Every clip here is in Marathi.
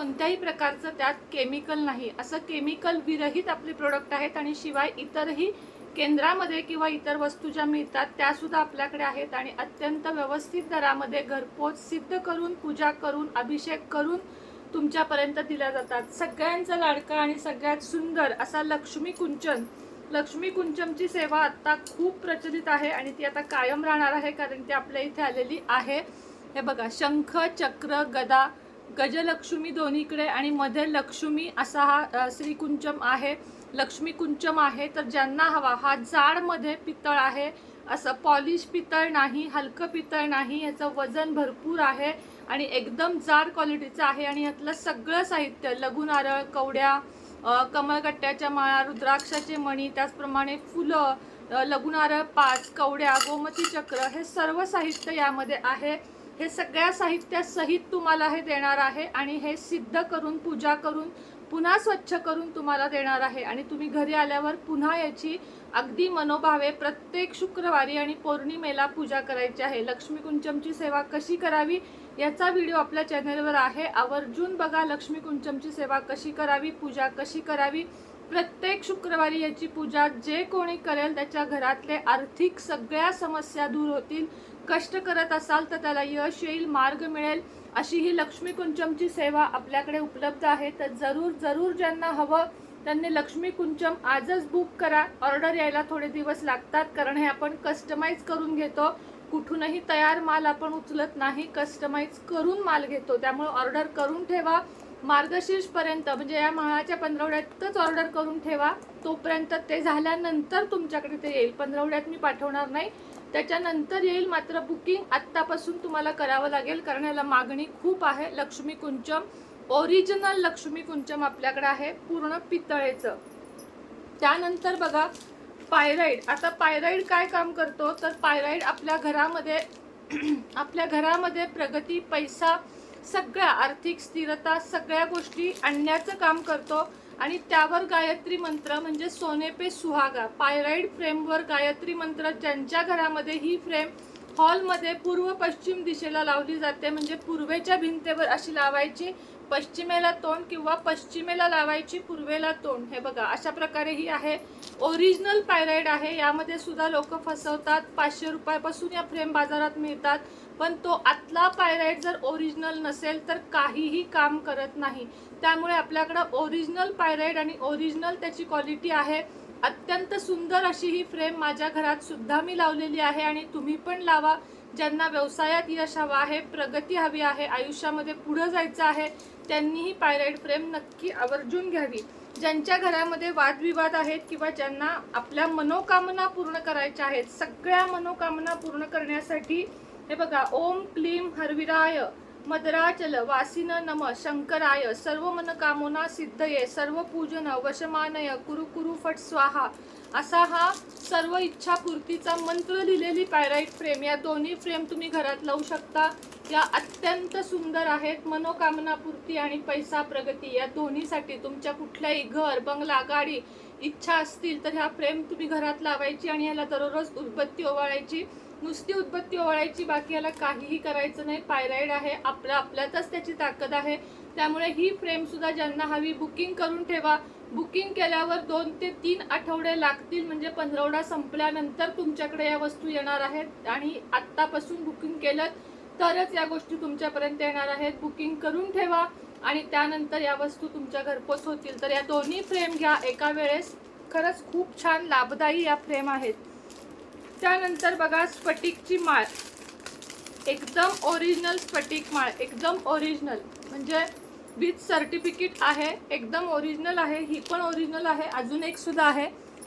कोणत्याही प्रकारचं त्यात केमिकल नाही. असं केमिकल विरहित आपले प्रोडक्ट आहेत आणि शिवाय इतरही केंद्रामध्ये किंवा इतर वस्तू ज्या मिळतात त्यासुद्धा आपल्याकडे आहेत आणि अत्यंत व्यवस्थित दरामध्ये घरपोच सिद्ध करून पूजा करून अभिषेक करून तुमच्यापर्यंत दिल्या जातात. सगळ्यांचा लाडका आणि सगळ्यात सुंदर असा लक्ष्मी कुंचन. लक्ष्मी कुंचमची सेवा आत्ता खूप प्रचलित आहे आणि ती आता कायम राहणार आहे कारण ती आपल्या इथे आलेली आहे. हे बघा शंख चक्र गदा गजलक्ष्मी दोन्हीकडे आणि मध्ये लक्ष्मी असा हा श्रीकुंचम आहे. लक्ष्मी कुंचम आहे तर ज्यांना हवा हा जाडमध्ये पितळ आहे. असं पॉलिश पितळ नाही हलकं पितळ नाही याचं वजन भरपूर आहे आणि एकदम जाड क्वालिटीचं आहे आणि यातलं सगळं साहित्य लघु नारळ कवड्या कमळकट्ट्याच्या माळा रुद्राक्षाचे मणी त्याचप्रमाणे फुलं लघु नारळ पाच कवड्या गोमती चक्र हे सर्व साहित्य यामध्ये आहे. हे सगळ्या साहित्यासहित तुम्हाला हे देणार आहे आणि हे सिद्ध करून पूजा करून पुन्हा स्वच्छ करून तुम्हाला देणार आहे. आणि तुम्ही घरी आल्यावर पुन्हा याची अगदी मनोभावे प्रत्येक शुक्रवारी आणि पौर्णिमेला पूजा करायची आहे. लक्ष्मी कुंचमची सेवा कशी करावी याचा व्हिडिओ आपल्या चॅनलवर आहे. आवर्जून बघा लक्ष्मी कुंचमची सेवा कशी करावी पूजा कशी करावी. प्रत्येक शुक्रवारी याची पूजा जे कोणी करेल त्याच्या घरातले आर्थिक सगळ्या समस्या दूर होतील. कष्ट करत असाल तर त्याला यश येईल मार्ग मिळेल. अशी ही लक्ष्मी कुंचमची सेवा आपल्याकडे उपलब्ध आहे. तर जरूर जरूर ज्यांना हवं त्यांनी लक्ष्मी कुंचम आजच बुक करा. ऑर्डर यायला थोडे दिवस लागतात कारण हे आपण कस्टमाइज करून घेतो. कुठूनही तयार माल आपण उचलत नाही कस्टमाइज करून माल घेतो. त्यामुळे ऑर्डर करून ठेवा. मार्गशीर्षपर्यंत म्हणजे या माळाच्या पंधरवड्यातच ऑर्डर करून ठेवा. तोपर्यंत ते झाल्यानंतर तुमच्याकडे ते येईल. पंधरवड्यात मी पाठवणार नाही. त्याच्यानंतर येईल मात्र बुकिंग. आत्तापासून तुम्हाला करावं लागेल कारण याला मागणी खूप आहे. लक्ष्मी कुंचम ओरिजिनल लक्ष्मी कुंचम आपल्याकडे आहे पूर्ण पितळेचं. त्यानंतर बघा पायराईड आता पायराईड काय काम करतो? तर पायराईड आपल्या घरामध्ये आपल्या घरामध्ये प्रगती पैसा सगळ्या आर्थिक स्थिरता सगळ्या गोष्टी आणण्याचं काम करतो. आणि त्यावर गायत्री मंत्र म्हणजे सोने पे सुहागा. पायराईड फ्रेमवर गायत्री मंत्र ज्यांच्या घरामध्ये ही फ्रेम हॉलमध्ये पूर्व पश्चिम दिशेला लावली जाते म्हणजे पूर्वेच्या भिंतीवर अशी लावायची पश्चिमेला तोंड किंवा पश्चिमेला लावायची पूर्वेला तोंड. हे बघा अशा प्रकारे ही आहे. ओरिजिनल पायराईड आहे. यामध्ये सुद्धा लोक फसवतात पाचशे रुपयापासून या फ्रेम बाजारात मिळतात. पण तो आतला पायराईड जर ओरिजिनल नसेल तर काहीही काम करत नाही. त्यामुळे आपल्याकडं ओरिजिनल पायराईड आणि ओरिजिनल त्याची क्वालिटी आहे. अत्यंत सुंदर अशी ही फ्रेम माझ्या घरात सुद्धा मी लावलेली आहे आणि तुम्ही पण लावा. ज्यांना व्यवसायात यश हवं आहे प्रगती हवी आहे आयुष्यामध्ये पुढं जायचं आहे त्यांनी ही पायराईड फ्रेम नक्की आवर्जून घ्यावी. ज्यांच्या घरामध्ये वादविवाद आहेत किंवा ज्यांना आपल्या मनोकामना पूर्ण करायच्या आहेत सगळ्या मनोकामना पूर्ण करण्यासाठी हे बघा ओम क्लीम हरविराय. मदराचल वासिन नम शंकराय सर्व मनकामना सिद्धये सर्व पूजन वशमानय कुरु कुरु फट स्वाहा. असा हा सर्व इच्छापूर्तीचा मंत्र लिहिलेली पायराईट फ्रेम या दोन्ही फ्रेम तुम्ही घरात लावू शकता. या अत्यंत सुंदर आहेत मनोकामनापूर्ती आणि पैसा प्रगती. या दोन्हीसाठी तुमच्या कुठल्याही घर बंगला गाडी इच्छा असतील तर ह्या फ्रेम तुम्ही घरात लावायची आणि ह्याला दररोज उदबत्ती ओवाळायची. नुसती उत्पत्ती ओवाळायची बाकी याला काहीही करायचं नाही. पायराईड आहे आपलं आपल्यातच त्याची ताकद आहे. त्यामुळे ही फ्रेमसुद्धा ज्यांना हवी बुकिंग करून ठेवा. बुकिंग केल्यावर दोन ते तीन आठवडे लागतील म्हणजे पंधरवडा संपल्यानंतर तुमच्याकडे या वस्तू येणार आहेत. आणि आत्तापासून बुकिंग केलं तरच या गोष्टी तुमच्यापर्यंत येणार आहेत. बुकिंग करून ठेवा आणि त्यानंतर या वस्तू तुमच्या घरपोच होतील. तर या दोन्ही फ्रेम घ्या एका वेळेस. खरंच खूप छान लाभदायी या फ्रेम आहेत. त्यानंतर बघा स्फटिकची माळ. एकदम ओरिजिनल स्फटिक माळ एकदम ओरिजिनल म्हणजे विथ सर्टिफिकेट आहे एकदम ओरिजिनल आहे ही पण ओरिजिनल आहे अजून एक सुद्धा आहे.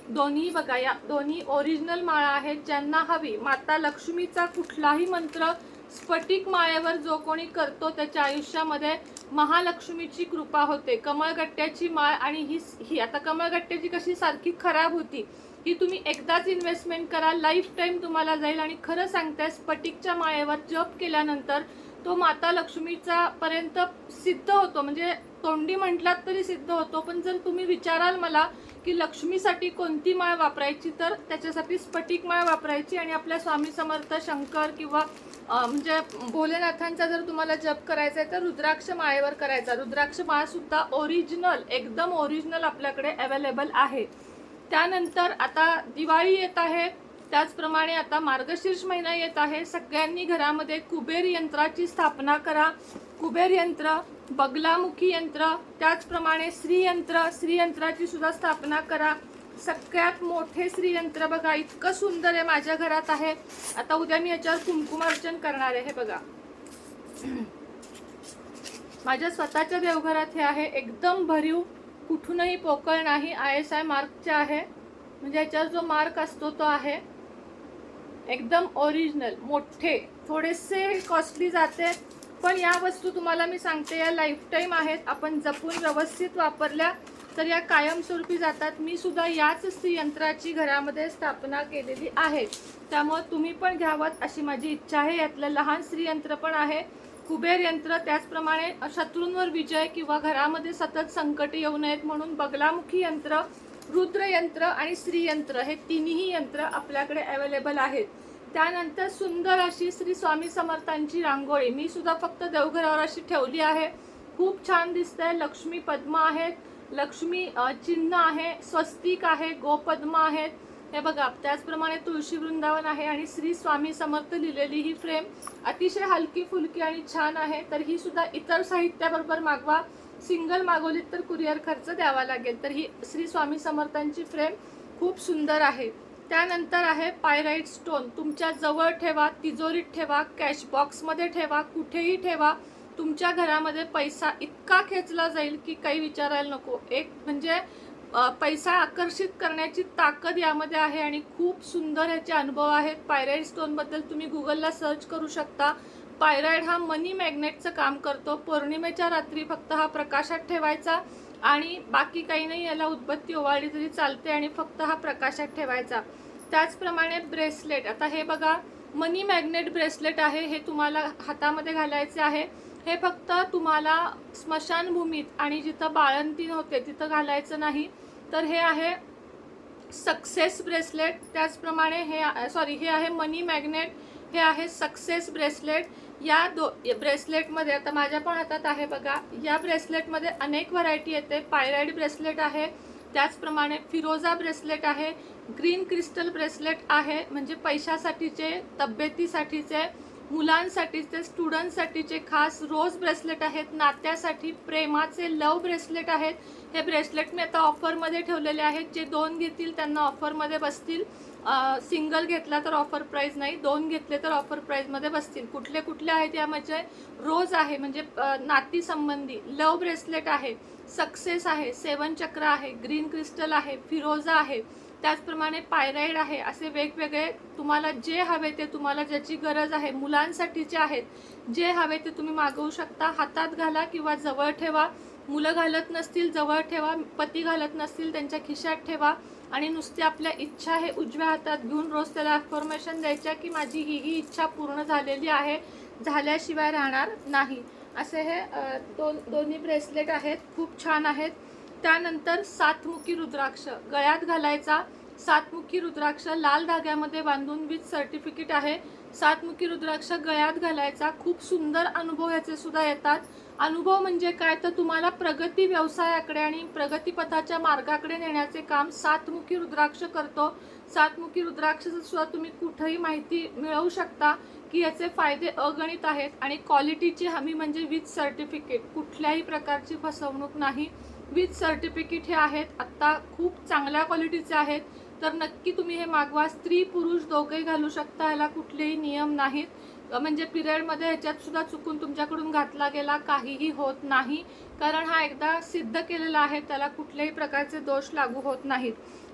दोन्ही बघा या दोन्ही ओरिजिनल माळा आहेत ज्यांना हवी. माता लक्ष्मीचा कुठलाही मंत्र स्फटिक माळेवर जो कोणी करतो त्याच्या आयुष्यामध्ये महालक्ष्मीची कृपा होते. कमळगट्ट्याची माळ आणि ही ही. आता कमळगट्ट्याची कशी सारखी खराब होती. ही तुम्ही एकदाच इन्व्हेस्टमेंट करा लाईफ टाईम तुम्हाला जाईल. आणि खरं सांगताय स्फटिकच्या माळेवर जप केल्यानंतर तो माता लक्ष्मीचा पर्यंत सिद्ध होतो. म्हणजे तोंडी म्हटलात तरी सिद्ध होतो. पण जर तुम्ही विचाराल मला की लक्ष्मीसाठी कोणती माळ वापरायची तर त्याच्यासाठी स्फटिक माळ वापरायची. आणि आपल्या स्वामी समर्थ शंकर किंवा म्हणजे भोलेनाथांचा जर तुम्हाला जप करायचा आहे तर रुद्राक्ष माळेवर करायचा. रुद्राक्ष माळसुद्धा ओरिजिनल एकदम ओरिजिनल आपल्याकडे अवेलेबल आहे. त्यानंतर आता दिवाळी येत आहे. त्याचप्रमाणे आता मार्गशीर्ष महिना येत आहे. सगळ्यांनी घरामध्ये कुबेर यंत्राची स्थापना करा. कुबेर यंत्र बगलामुखी यंत्र त्याचप्रमाणे श्रीयंत्र श्रीयंत्राची सुद्धा स्थापना करा. सगळ्यात मोठे श्रीयंत्र बघा इतकं सुंदर आहे माझ्या घरात आहे. आता उद्या मी याच्यावर कुंकुमार्चन करणार आहे हे बघा. माझ्या स्वतःच्या देवघरात हे आहे. एकदम भरीव कुठूनही पोकळ नाही आय एस आय मार्कचे आहे. म्हणजे याच्यावर जो मार्क असतो तो आहे. एकदम ओरिजिनल मोठे थोडेसे कॉस्टली जाते. पण या वस्तू तुम्हाला मी सांगते या लाईफटाईम आहेत. आपण जपून व्यवस्थित वापरल्या तर या कायमस्वरूपी जातात. मी सुद्धा याच यंत्राची घरामध्ये स्थापना केलेली आहे. त्यामुळं तुम्ही पण घ्यावत अशी माझी इच्छा आहे. यातलं लहान श्रीयंत्र पण आहे. कुबेर यंत्र त्याचप्रमाणे शत्रूंवर विजय किंवा घरामध्ये सतत संकट येऊ नयेत म्हणून बगलामुखी यंत्र रुद्र यंत्र आणि श्रीयंत्र हे तिन्ही यंत्र आपल्याकडे अवेलेबल आहेत. त्यानंतर सुंदर अशी श्री स्वामी समर्थांची रांगोळी. मी सुद्धा फक्त देवघरावर अशी ठेवली आहे. खूप छान दिसतंय. लक्ष्मी पद्म आहेत. लक्ष्मी चिन्ह आहे. स्वस्तिक आहे. गोपद्म आहेत. हे बघा त्याचप्रमाणे तुळशी वृंदावन आहे आणि श्री स्वामी समर्थ लिहिलेली ही फ्रेम अतिशय हलकी फुलकी आणि छान आहे. तर ही सुद्धा इतर साहित्याबरोबर मागवा. सिंगल मागवलीत तर कुरिअर खर्च द्यावा लागेल. तर ही श्री स्वामी समर्थांची फ्रेम खूप सुंदर आहे. त्यानंतर आहे पायराईट स्टोन. तुमच्या जवळ ठेवा तिजोरीत ठेवा कॅश बॉक्समध्ये ठेवा कुठेही ठेवा. तुमच्या घरामध्ये पैसा इतका खेचला जाईल की काही विचारायला नको. एक म्हणजे पैसा आकर्षित करण्याची ताकद यामध्ये आहे आणि खूप सुंदर ह्याचे अनुभव आहेत. पायराईड स्टोनबद्दल तुम्ही गुगलला सर्च करू शकता. पायराईड हा मनी मॅग्नेटचं काम करतो. पौर्णिमेच्या रात्री फक्त हा प्रकाशात ठेवायचा आणि बाकी काही नाही याला उदबत्ती ओवाळली तरी चालते आणि फक्त हा प्रकाशात ठेवायचा. त्याचप्रमाणे ब्रेसलेट आता हे बघा मनी मॅग्नेट ब्रेसलेट आहे हे तुम्हाला हातामध्ये घालायचे आहे. हे फक्त तुम्हाला स्मशानभूमीत आणि जिथं बाळंतीण होते तिथं घालायचं नाही. तर हे आहे सक्सेस ब्रेसलेट. त्याचप्रमाणे हे सॉरी हे आहे मनी मॅग्नेट. हे आहे सक्सेस ब्रेसलेट. या दो ब्रेसलेटमध्ये आता माझ्या पण हातात आहे बघा या ब्रेसलेटमध्ये अनेक व्हरायटी येते. पायराईड ब्रेसलेट आहे त्याचप्रमाणे फिरोजा ब्रेसलेट आहे ग्रीन क्रिस्टल ब्रेसलेट आहे म्हणजे पैशासाठीचे तब्येतीसाठीचे मुलांसाठीचे स्टुडंटसाठीचे खास रोज ब्रेसलेट आहेत नात्यासाठी प्रेमाचे लव ब्रेसलेट आहेत हे ब्रेसलेट मी आता ऑफरमध्ये ठेवलेले आहेत. जे दोन घेतील त्यांना ऑफरमध्ये बसतील. सिंगल घेतला तर ऑफर प्राईज नाही दोन घेतले तर ऑफर प्राईजमध्ये बसतील. कुठले कुठले आहेत यामध्ये रोज आहे म्हणजे नातीसंबंधी लव ब्रेसलेट आहे सक्सेस आहे सेवन चक्र आहे ग्रीन क्रिस्टल आहे फिरोजा आहे त्याचप्रमाणे पायराईड आहे असे वेगवेगळे तुम्हाला जे हवे ते तुम्हाला ज्याची गरज आहे मुलांसाठीचे आहेत जे हवे ते तुम्ही मागवू शकता. हातात घाला किंवा जवळ ठेवा. मुलं घालत नसतील जवळ ठेवा. पती घालत नसतील त्यांच्या खिशात ठेवा. आणि नुसते आपल्या इच्छा हे उजव्या हातात घेऊन रोज त्याला अफॉर्मेशन द्यायच्या की माझी ही ही इच्छा पूर्ण झालेली आहे झाल्याशिवाय राहणार नाही. असे हे दोन दोन्ही ब्रेसलेट आहेत. खूप छान आहेत. त्यानंतर सातमुखी रुद्राक्ष. गळ्यात घालायचा सातमुखी रुद्राक्ष लाल धाग्यामध्ये बांधून विथ सर्टिफिकेट आहे. सातमुखी रुद्राक्ष गळ्यात घालायचा. खूप सुंदर अनुभव याचे सुद्धा येतात. अनुभव म्हणजे काय? तर तुम्हाला प्रगती व्यवसायाकडे आणि प्रगतीपथाच्या मार्गाकडे नेण्याचे काम सातमुखी रुद्राक्ष करतो. सातमुखी रुद्राक्षाचं सुद्धा तुम्ही कुठंही माहिती मिळवू शकता की याचे फायदे अगणित आहेत आणि क्वालिटीची हमी म्हणजे विथ सर्टिफिकेट कुठल्याही प्रकारची फसवणूक नाही. विथ सर्टिफिकेट हे आहेत आत्ता खूप चांगल्या क्वालिटीचे आहेत. तर नक्की तुम्ही हे मागवा. स्त्री पुरुष दोघेही घालू शकता ह्याला कुठलेही नियम नाहीत. म्हणजे पिरियडमध्ये ह्याच्यात सुद्धा चुकून तुमच्याकडून घातला गेला काहीही होत नाही. कारण हा एकदा सिद्ध केलेला आहे त्याला कुठल्याही प्रकारचे दोष लागू होत नाहीत.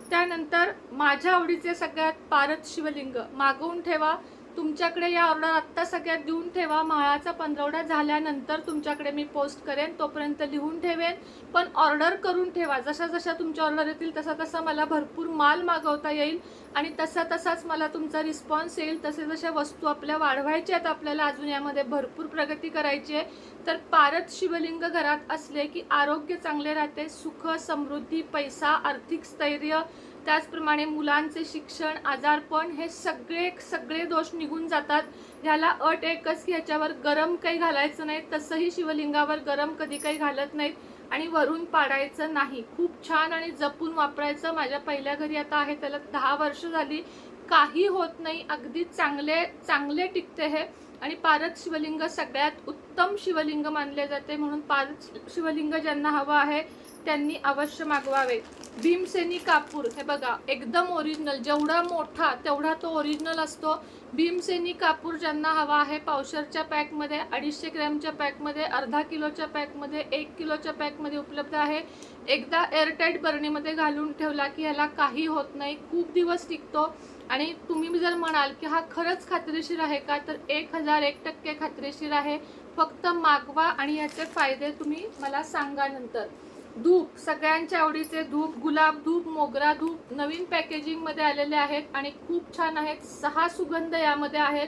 त्यानंतर माझ्या आवडीचे सगळ्यात पारद शिवलिंग मागवून ठेवा. तुमच्याकडे या ऑर्डर आत्ता सगळ्यात देऊन ठेवा. माळाचा पंधरवडा झाल्यानंतर तुमच्याकडे मी पोस्ट करेन. तोपर्यंत लिहून ठेवेन. पण ऑर्डर करून ठेवा. जशा जशा तुमच्या ऑर्डर येतील तसा तसा मला भरपूर माल मागवता येईल. आणि तसा तसाच मला तुमचा रिस्पॉन्स येईल. तसे जशा वस्तू आपल्या वाढवायच्या आहेत आपल्याला अजून यामध्ये भरपूर प्रगती करायची आहे. तर पारत शिवलिंग घरात असले की आरोग्य चांगले राहते. सुख समृद्धी पैसा आर्थिक स्थैर्य त्याचप्रमाणे मुलांचे शिक्षण आजारपण हे सगळे सगळे दोष निघून जातात. ह्याला अट एकच की ह्याच्यावर गरम काही घालायचं नाही तसंही शिवलिंगावर गरम कधी काही घालत नाहीत आणि वरून पाडायचं नाही. खूप छान आणि जपून वापरायचं. माझ्या पहिल्या घरी आता आहे त्याला दहा वर्ष झाली. काही होत नाही. अगदी चांगले चांगले टिकते हे. आणि पारद शिवलिंग सगळ्यात उत्तम शिवलिंग मानले जाते. म्हणून पारद शिवलिंग ज्यांना हवं आहे त्यांनी अवश्य मागवावे. भीमसेनी कापूर हे बघा एकदम ओरिजिनल जेवढा मोठा तेवढा तो ओरिजिनल असतो. भीमसेनी कापूर ज्यांना हवा आहे पावशरच्या पॅकमध्ये अडीचशे ग्रॅमच्या पॅकमध्ये अर्धा किलोच्या पॅकमध्ये एक किलोच्या पॅकमध्ये उपलब्ध आहे. एकदा एअरटाईट बरणीमध्ये घालून ठेवला की ह्याला काही होत नाही. खूप दिवस टिकतो. आणि तुम्ही जर म्हणाल की हा खरंच खात्रीशीर आहे का तर एक हजार एक टक्के खात्रीशीर आहे. फक्त मागवा आणि याचे फायदे तुम्ही मला सांगा नंतर. धूप सगळ्यांच्या आवडीचे धूप गुलाब धूप मोगरा धूप नवीन पॅकेजिंगमध्ये आलेले आहेत आणि खूप छान आहेत. सहा सुगंध यामध्ये आहेत.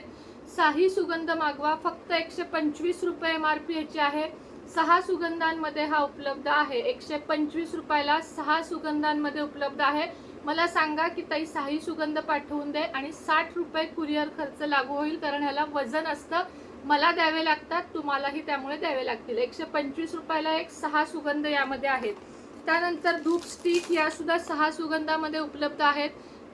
साही सुगंध मागवा. फक्त एकशे पंचवीस रुपये एम आर पी ह्याची आहे. सहा सुगंधांमध्ये हा उपलब्ध आहे. एकशे पंचवीस रुपयाला सहा सुगंधांमध्ये उपलब्ध आहे. मला सांगा की ताई साही सुगंध पाठवून दे आणि साठ रुपये कुरिअर खर्च लागू होईल कारण ह्याला वजन असतं. मला द्यावे लागतात तुम्हालाही त्यामुळे द्यावे लागतील. एकशे पंचवीस रुपयाला एक सहा सुगंध यामध्ये आहेत. त्यानंतर धूप स्टिक या सुद्धा सहा सुगंधामध्ये उपलब्ध आहेत.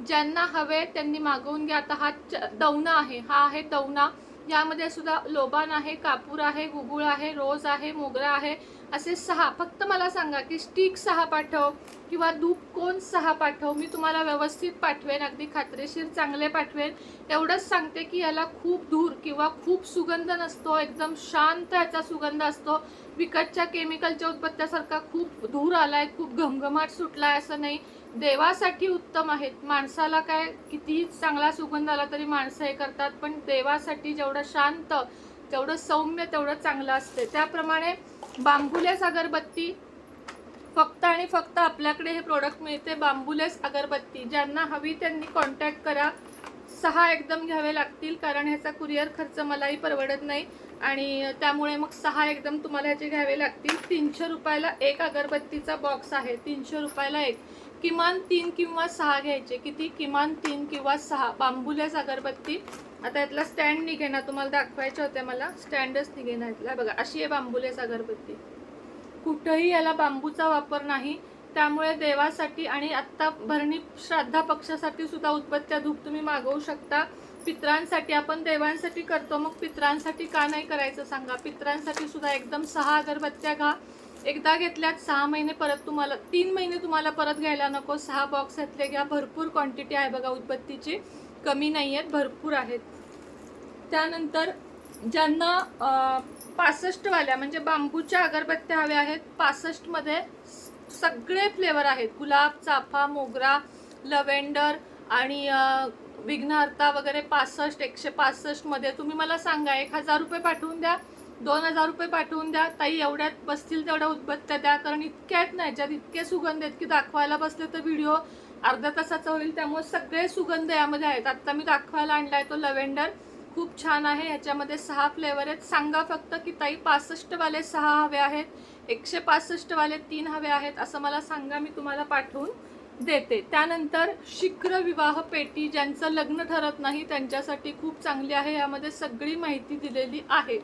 ज्यांना हवे त्यांनी मागवून घ्या. आता हा च- दौना आहे. हा आहे दौना यामध्ये सुद्धा लोबान आहे कापूर आहे गुगुळ आहे रोज आहे मोगरा आहे. असे सहा फक्त मला सांगा की स्टिक सहा पाठव किंवा धूप कोण सहा पाठव मी तुम्हाला व्यवस्थित पाठवेन अगदी खात्रीशीर चांगले पाठवेन. एवढंच सांगते की याला खूप धूर किंवा खूप सुगंध नसतो एकदम शांत याचा सुगंध असतो. विकतच्या केमिकलच्या उत्पत्त्यासारखा खूप धूर आलाय खूप घमघमाट सुटला आहे असं नाही. देवासाठी उत्तम आहेत. माणसाला काय कितीही चांगला सुगंध आला तरी माणसं हे करतात पण देवासाठी जेवढं शांत तेवढं सौम्य तेवढं चांगलं असते. त्याप्रमाणे बांबुलेस अगरबत्ती. फक्त आणि फक्त आपल्याकडे हे प्रोडक्ट मिळते बांबुलेस अगरबत्ती. ज्यांना हवी त्यांनी कॉन्टॅक्ट करा. सहा एकदम घ्यावे लागतील कारण ह्याचा कुरिअर खर्च मलाही परवडत नाही. आणि त्यामुळे मग सहा एकदम तुम्हाला ह्याचे घ्यावे लागतील. तीनशे रुपयाला एक अगरबत्तीचा बॉक्स आहे. तीनशे रुपयाला एक. किमान तीन किंवा सहा घ्यायचे. किती? किमान तीन किंवा सहा. बांबुलेस अगरबत्ती. आता यातला स्टँड निघेना तुम्हाला दाखवायच्या होत्या मला. स्टँडच निघेना यातला बघा अशी आहे बांबुलेस अगरबत्ती कुठंही याला बांबूचा वापर नाही. त्यामुळे देवासाठी आणि आत्ता भरणी श्राद्धा पक्षासाठी सुद्धा उत्पत्त्या धूप तुम्ही मागवू शकता. पित्रांसाठी आपण देवांसाठी करतो. मग पित्रांसाठी का नाही करायचं सांगा? पित्रांसाठी सुद्धा एकदम सहा अगरबत्त्या घा एकदा घेतल्यात सहा महिने परत तुम्हाला तीन महिने तुम्हाला परत घ्यायला नको. सहा बॉक्स घेतले घ्या. भरपूर क्वांटिटी आहे बघा उदबत्तीची. कमी नाही आहेत भरपूर आहेत. त्यानंतर ज्यांना पासष्टवाल्या म्हणजे बांबूच्या अगरबत्त्या हव्या आहेत पासष्टमध्ये सगळे फ्लेवर आहेत. गुलाब चाफा मोगरा लव्हेंडर आणि विघ्नहर्ता वगैरे पासष्ट एकशे पासष्टमध्ये. तुम्ही मला सांगा एक हजार रुपये पाठवून द्या दोन हजार रुपये पाठवून द्या. ताई एवढ्यात बसतील तेवढ्या उदबत्त्या द्या कारण इतक्या आहेत ना याच्यात इतके सुगंध आहेत की दाखवायला बसले तर व्हिडिओ अर्ध्या तासाचा होईल त्यामुळे सगळे सुगंध यामध्ये आहेत. आत्ता मी दाखवायला आणला आहे तो लव्हेंडर. खूप छान आहे. ह्याच्यामध्ये सहा फ्लेवर आहेत. सांगा फक्त की ताई पासष्ट वाले सहा हवे आहेत. एकशे पासष्ट वाले तीन हवे आहेत. असं मला सांगा मी तुम्हाला पाठवून देते. त्यानंतर शीघ्र विवाह पेटी ज्यांचं लग्न ठरत नाही त्यांच्यासाठी खूप चांगली आहे. यामध्ये सगळी माहिती दिलेली आहे.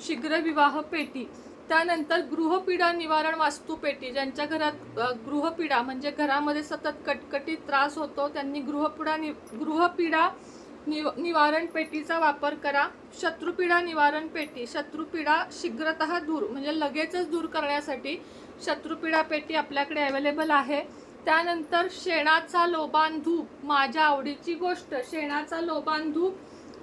शीघ्र विवाह पेटी. त्यानंतर गृहपीडा निवारण वास्तूपेटी ज्यांच्या घरात गृहपीडा म्हणजे घरामध्ये सतत कटकटी त्रास होतो त्यांनी गृहपीडा नि गृहपीडा निव निवारण पेटीचा वापर करा. शत्रुपीडा निवारण पेटी शत्रुपीडा शीघ्रतः दूर म्हणजे लगेचच दूर करण्यासाठी शत्रुपीडा पेटी आपल्याकडे अवेलेबल आहे. त्यानंतर शेणाचा लोबान धूप माझ्या आवडीची गोष्ट शेणाचा लोबान धूप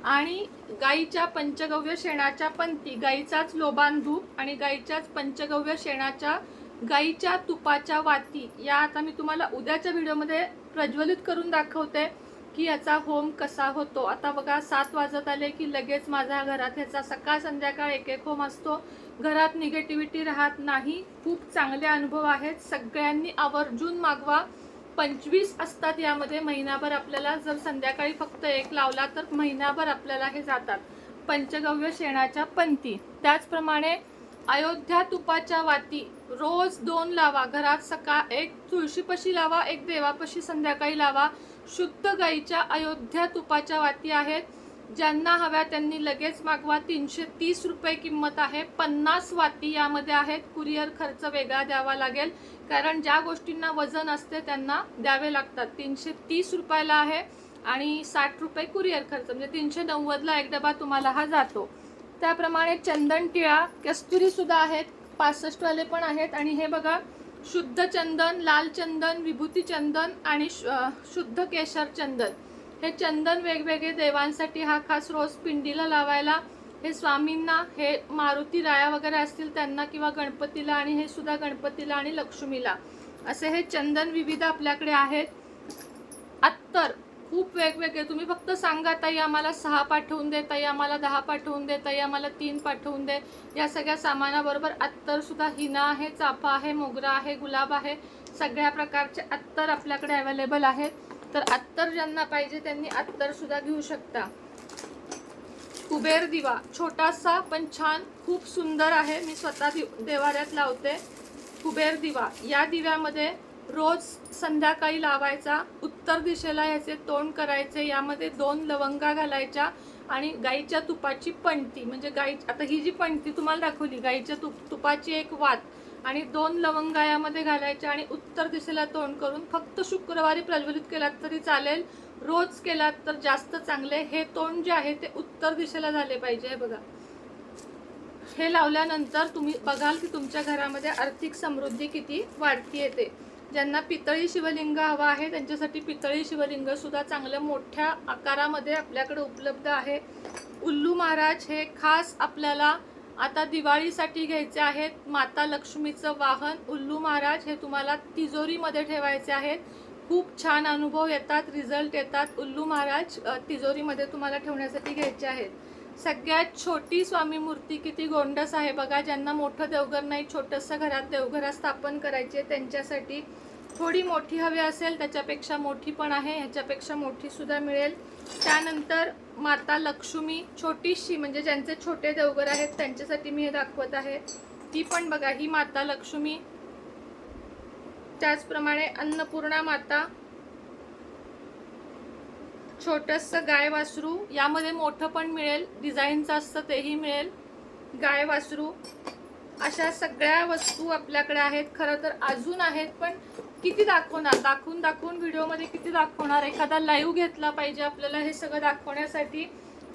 आणि गाईच्या पंचगव्य शेणाच्या पंथी गाईचाच लोबान धूप आणि गाईच्याच पंचगव्य शेणाच्या गाईच्या तुपाच्या वाती. या आता मी तुम्हाला उद्याच्या व्हिडिओमध्ये प्रज्वलित करून दाखवते की याचा होम कसा होतो. आता बघा सात वाजत आले की लगेच माझ्या घरात ह्याचा सकाळ संध्याकाळ एक एक होम असतो. घरात निगेटिव्हिटी राहत नाही. खूप चांगले अनुभव आहेत. सगळ्यांनी आवर्जून मागवा. पंचवीस असतात यामध्ये महिनाभर आपल्याला जर संध्याकाळी फक्त एक लावला तर महिनाभर आपल्याला हे जातात. पंचगव्य शेणाच्या पंती. त्याचप्रमाणे अयोध्या तुपाच्या वाती. रोज दोन लावा. घरात सकाळ एक तुळशीपशी लावा एक देवापशी संध्याकाळी लावा. शुद्ध गाईच्या अयोध्या तुपाच्या वाती आहेत. ज्यांना हव्या त्यांनी लगेच मागवा. तीनशे तीस रुपये किंमत आहे. पन्नास वाती यामध्ये आहेत. कुरिअर खर्च वेगळा द्यावा लागेल. कारण ज्या गोष्टींना वजन असते त्यांना द्यावे लागतात. तीनशे तीस रुपयाला आहे आणि साठ रुपये कुरिअर खर्च म्हणजे तीनशे नव्वदला एक डबा तुम्हाला हा जातो. त्याप्रमाणे चंदन टिळा कस्तुरीसुद्धा आहेत पासष्टवाले पण आहेत आणि हे बघा शुद्ध चंदन लाल चंदन विभूती चंदन आणि शु- शुद्ध केशर चंदन. हे चंदन वेगवेगळे देवांसाठी हा खास रोज पिंडीला लावायला हे स्वामींना हे मारुती राया वगैरे असतील त्यांना किंवा गणपतीला आणि हे सुद्धा गणपतीला आणि लक्ष्मीला असे हे चंदन विविध आपल्याकडे आहेत. अत्तर खूप वेगवेगळे. तुम्ही फक्त सांगा ताई आम्हाला सहा पाठवून दे ताई आम्हाला दहा पाठवून दे ताई आम्हाला तीन पाठवून दे. या सगळ्या सामानाबरोबर अत्तर सुद्धा हिना आहे चाफा आहे मोगरा आहे गुलाब आहे. सगळ्या प्रकारचे अत्तर आपल्याकडे अवेलेबल आहेत. तर अत्तर ज्यांना पाहिजे त्यांनी अत्तर सुद्धा घेऊ शकता. कुबेर दिवा. छोटासा पण छान खूप सुंदर आहे. मी स्वतः दिव- देवाऱ्यात लावते. कुबेर दिवा. या दिव्यामध्ये रोज संध्याकाळी लावायचा उत्तर दिशेला याचे तोंड करायचे यामध्ये दोन लवंगा घालायच्या आणि गाईच्या तुपाची पणती. म्हणजे गाई आता ही जी पणती तुम्हाला दाखवली गाईच्या तुप तुपाची एक वात. आणि दोन लवंगा यामध्ये घालायच्या आणि उत्तर दिशेला तोंड करून फक्त शुक्रवारी प्रज्वलित केलात तरी चालेल रोज केलात तर जास्त चांगले. हे तोंड जे आहे ते उत्तर दिशेला झाले पाहिजे बघा. हे लावल्यानंतर तुम्ही बघाल की तुमच्या घरामध्ये आर्थिक समृद्धी किती वाढती येते. ज्यांना पितळी शिवलिंग हवा आहे त्यांच्यासाठी पितळी शिवलिंग सुद्धा चांगल्या मोठ्या आकारामध्ये आपल्याकडे उपलब्ध आहे. उल्लू महाराज हे खास आपल्याला आता दिवाळीसाठी घ्यायचे आहेत माता लक्ष्मीचं वाहन. उल्लू महाराज हे तुम्हाला तिजोरीमध्ये ठेवायचे आहेत. खूप छान अनुभव येतात रिझल्ट येतात. उल्लू महाराज तिजोरीमध्ये तुम्हाला ठेवण्यासाठी घ्यायचे आहेत. सगळ्यात छोटी स्वामी मूर्ती किती? गोंडस आहे बघा ज्यांना मोठं देवघर नाही छोटंसं घरात देवघरात स्थापन करायचे त्यांच्यासाठी. थोडी मोठी हवी असेल त्याच्यापेक्षा मोठी पण आहे ह्याच्यापेक्षा मोठीसुद्धा मिळेल. त्यानंतर माता लक्ष्मी छोटीशी म्हणजे ज्यांचे छोटे देवघर आहेत त्यांच्यासाठी मी हे दाखवत आहे. ती पण बघा ही माता लक्ष्मी. त्याचप्रमाणे अन्नपूर्णा माता छोटस गाय वासरू यामध्ये मोठं पण मिळेल डिझाईनचं असतं तेही मिळेल. गाय वासरू अशा सगळ्या वस्तू आपल्याकडे आहेत. खरं तर अजून आहेत पण किती दाखवणार? दाखवून दाखवून व्हिडिओमध्ये किती दाखवणार? एखादा लाईव्ह घेतला पाहिजे आपल्याला हे सगळं दाखवण्यासाठी.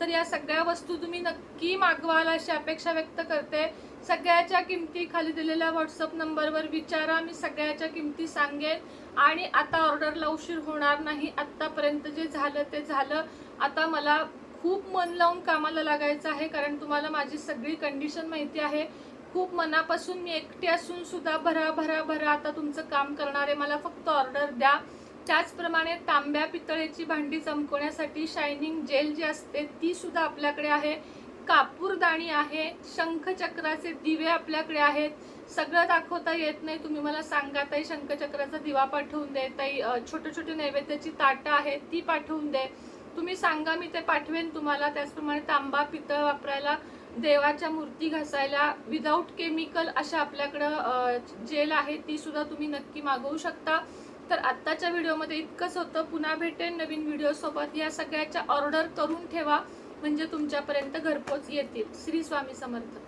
तर या सगळ्या वस्तू तुम्ही नक्की मागवाल अशी अपेक्षा व्यक्त करते. सगळ्याच्या किमती खाली दिलेल्या व्हॉट्सअप नंबरवर विचारा. मी सगळ्याच्या किमती सांगेन. आणि आता ऑर्डरला उशीर होणार नाही. आत्तापर्यंत जे झालं ते झालं. आता मला खूप मन लावून कामाला लागायचं आहे कारण तुम्हाला माझी सगळी कंडिशन माहिती आहे. खूप मनापासून मी एकटी असून सुद्धा भरा भरा भरा आता तुमचं काम करणारे मला फक्त ऑर्डर द्या. त्याचप्रमाणे तांब्या पितळेची भांडी चमकवण्यासाठी शायनिंग जेल जी असते ती सुद्धा आपल्याकडे आहे. कापूरदाणी आहे शंखचक्राचे दिवे आपल्याकडे आहेत. सगळं दाखवता येत नाही तुम्ही मला सांगा. ताई शंखचक्राचा दिवा पाठवून दे. ताई छोटे छोटे नैवेद्याची ताटं आहेत ती पाठवून दे. तुम्ही सांगा मी ते पाठवेन तुम्हाला. त्याचप्रमाणे तांबा पितळ वापरायला देवाच्या मूर्ती घासायला विदाऊट केमिकल अशा आपल्याकडं जेल आहे ती सुद्धा तुम्ही नक्की मागवू शकता. तर आत्ताच्या व्हिडिओमध्ये इतकंच होतं. पुन्हा भेटेन नवीन व्हिडिओसोबत. या सगळ्याच्या ऑर्डर करून ठेवा. म्हणजे तुमच्यापर्यंत घरपोच येतील. श्री स्वामी समर्थ.